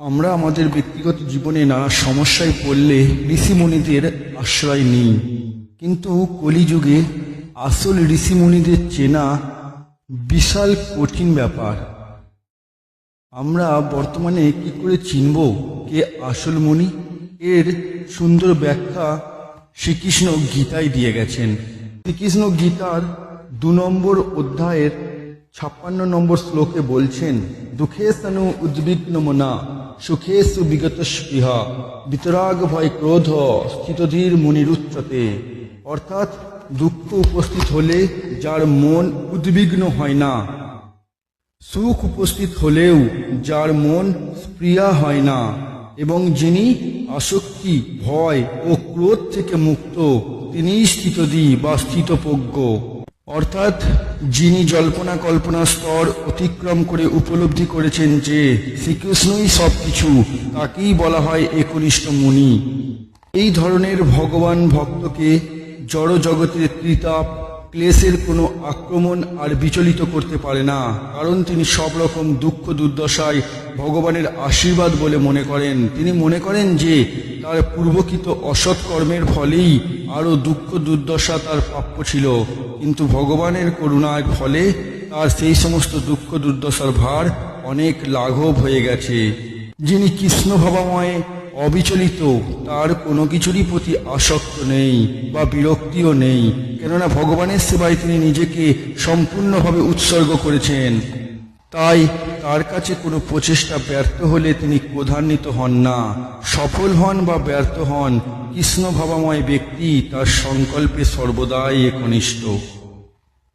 আমরা আমাদের ব্যক্তিগত জীবনে নানা সমস্যায় পড়লে ঋষিমুনিদের আশ্রয় নিই। কিন্তু কলিযুগে আসল ঋষিমুনিদের চেনা বিশাল কঠিন ব্যাপার। আমরা বর্তমানে কি করে চিনব কে আসল মুনি? এর সুন্দর ব্যাখ্যা শ্রীকৃষ্ণ গীতায় দিয়ে গেছেন। শ্রীকৃষ্ণ গীতার দু নম্বর অধ্যায়ের ছাপ্পান্ন নম্বর শ্লোকে বলছেন, দুঃখে স্থানু উদ্বিগ্ন মনা সুখে সুবিগত স্পৃহ বিতরাগ ভয় ক্রোধ স্থিতধীর মুনিরুচ্চতে। অর্থাৎ দুঃখ উপস্থিত হলে যার মন উদ্বিগ্ন হয় না। সুখ উপস্থিত হলেও যার মন স্প্রিয়া হয় না। এবং যিনি আসক্তি, ভয় ও ক্রোধ থেকে মুক্ত তিনি স্থিতদি বা স্থিতপজ্ঞ অর্থাৎ যিনি জল্পনা কল্পনা স্তর অতিক্রম করে উপলব্ধি করেছেন যে শ্রীকৃষ্ণই সব কিছু তাকেই বলা হয় একনিষ্ঠ মুনি। এই ধরনের ভগবান ভক্তকে জড় জগতের ত্রিতাপ ক্লেশের কোনো আক্রমণ আর বিচলিত করতে পারে না, কারণ তিনি সব রকম দুঃখ দুর্দশায় ভগবানের আশীর্বাদ বলে মনে করেন। তিনি মনে করেন যে তার পূর্বকৃত অসৎ কর্মের ফলেই আরও দুঃখ দুর্দশা তার প্রাপ্য ছিল, কিন্তু ভগবানের করুণার ফলে তার সেই সমস্ত দুঃখ দুর্দশার ভার অনেক লাঘব হয়ে গেছে। যিনি কৃষ্ণ ভাবাময় অবিচলিত। তার কোনো কিছুরই প্রতি আসক্ত নেই বা বিরক্তিও নেই। কেননা ভগবানের সেবায় তিনি নিজেকে সম্পূর্ণভাবে উৎসর্গ করেছেন। তাই তার কাছে কোনো প্রচেষ্টা ব্যর্থ হলে তিনি ক্রধান্বিত হন না। সফল হন বা ব্যর্থ হন কৃষ্ণ ভাবাময় ব্যক্তি তার সংকল্পে সর্বদাই একনিষ্ঠ।